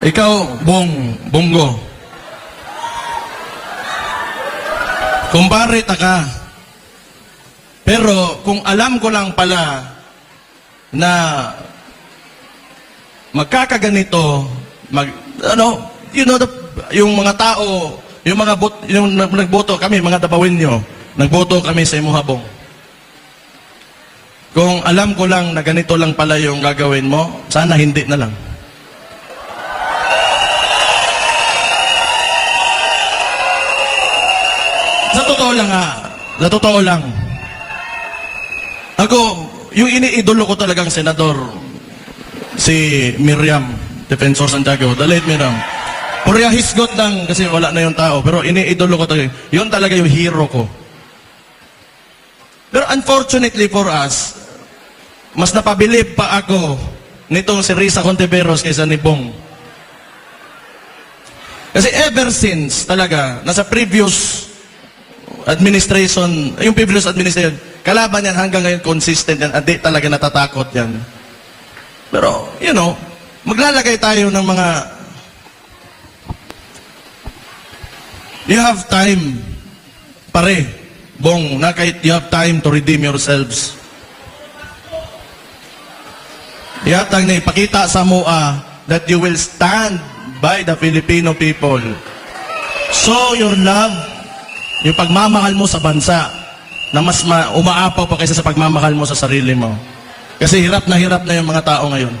Ikaw, Bong, Bongo. Kumpare ta ka. Pero kung alam ko lang pala na magkakaganito, mag, ano, you know, the, yung mga tao, yung mga bot, yung nag- nagboto kami, mga dabawin nyo, nagboto kami sa imuhabong. Kung alam ko lang na ganito lang pala yung gagawin mo, sana hindi na lang. Totoo lang ha, sa totoo lang. Ako, yung iniidolo ko talagang senador, si Miriam, Defensor Santiago, the late Miriam. Purya hisgot lang kasi wala na yung tao, pero iniidolo ko talaga. Yun talaga yung hero ko. Pero unfortunately for us, mas napabilib pa ako nitong si Risa Contiveros kaysa ni Bong. Kasi ever since talaga, nasa previous administration, yung previous administration, kalaban yan hanggang ngayon consistent yan at di talaga natatakot yan. Pero, you know, maglalagay tayo ng mga You have time, pare, bong, na kahit you have time to redeem yourselves. Yatang na ipakita sa mua that you will stand by the Filipino people. Show your love, yung pagmamahal mo sa bansa na mas ma- umaapaw pa kaysa sa pagmamahal mo sa sarili mo. Kasi hirap na hirap na yung mga tao ngayon.